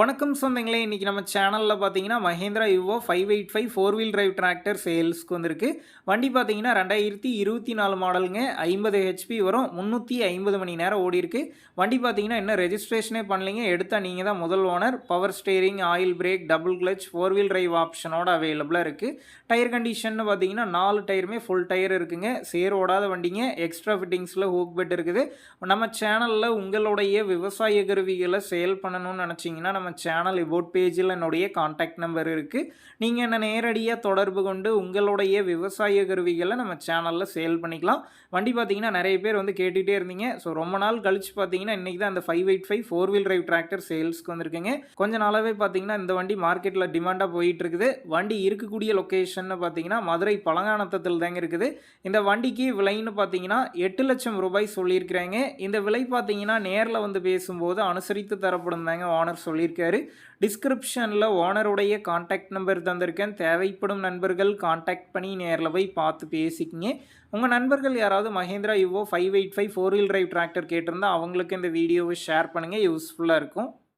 வணக்கம் சொந்தங்களே இன்றைக்கி நம்ம சேனலில் பார்த்தீங்கன்னா Mahindra Yuvo five eight five four wheel drive tractor சேல்ஸ்க்கு வந்திருக்கு. வண்டி பார்த்தீங்கன்னா ரெண்டாயிரத்தி இருபத்தி நாலு மாடலுங்க ஐம்பது ஹெச்பி வரும். முந்நூற்றி ஐம்பது மணி நேரம் ஓடி இருக்கு. வண்டி பார்த்தீங்கன்னா இன்னும் ரெஜிஸ்ட்ரேஷனே பண்ணலைங்க. எடுத்தால் நீங்கள் தான் முதல் owner power steering oil brake double clutch four wheel drive ஆப்ஷனோட அவைலபிளாக இருக்குது டயர் கண்டிஷன் பார்த்தீங்கன்னா நாலு டயருமே ஃபுல் டயர் இருக்குங்க. சேர் ஓடாத வண்டிங்க. எக்ஸ்ட்ரா ஃபிட்டிங்ஸில் ஹூக் பெட் இருக்குது. நம்ம சேனலில் உங்களுடைய விவசாய கருவிகளை சேல் பண்ணணும்னு நினச்சிங்கன்னா நம்ம சேனல் இபோட் பேஜில் என்னுடைய காண்டாக்ட் நம்பர் இருக்குது நீங்கள் என்ன நேரடியாக தொடர்பு கொண்டு உங்களுடைய விவசாய கருவிகளை நம்ம சேனலில் சேல் பண்ணிக்கலாம். வண்டி பார்த்தீங்கன்னா நிறைய பேர் வந்து கேட்டுகிட்டே இருந்தீங்க. ஸோ ரொம்ப நாள் கழிச்சு பார்த்தீங்கன்னா இன்றைக்கி தான் அந்த five eight five four wheel drive tractor சேல்ஸ்க்கு வந்திருக்குங்க. கொஞ்ச நாளாகவே பார்த்தீங்கன்னா இந்த வண்டி மார்க்கெட்டில் டிமாண்டாக போயிட்டு இருக்குது வண்டி இருக்கக்கூடிய லொக்கேஷன் பார்த்தீங்கன்னா மதுரை பழங்கானத்தத்தில் தாங்க இருக்குது. இந்த வண்டிக்கு விலைன்னு பார்த்தீங்கன்னா எட்டு லட்சம் ரூபாய் சொல்லியிருக்கிறாங்க. இந்த விலை பார்த்தீங்கன்னா நேரில் வந்து பேசும்போது அனுசரித்து தரப்படும் தாங்க ஓனர் சொல்லியிருக்காரு. டிஸ்கிரிப்ஷனில் ஓனருடைய காண்டாக்ட் நம்பர் தந்திருக்கேன். தேவைப்படும் நண்பர்கள் காண்டாக்ட் பண்ணி நேரில் போய் பார்த்து பேசிக்கிங்க. உங்கள் நண்பர்கள் யாராவது Mahindra Yuvo five eight five four wheel drive tractor கேட்டிருந்தா அவங்களுக்கு இந்த வீடியோவை ஷேர் பண்ணுங்கள் யூஸ்ஃபுல்லாக இருக்கும்.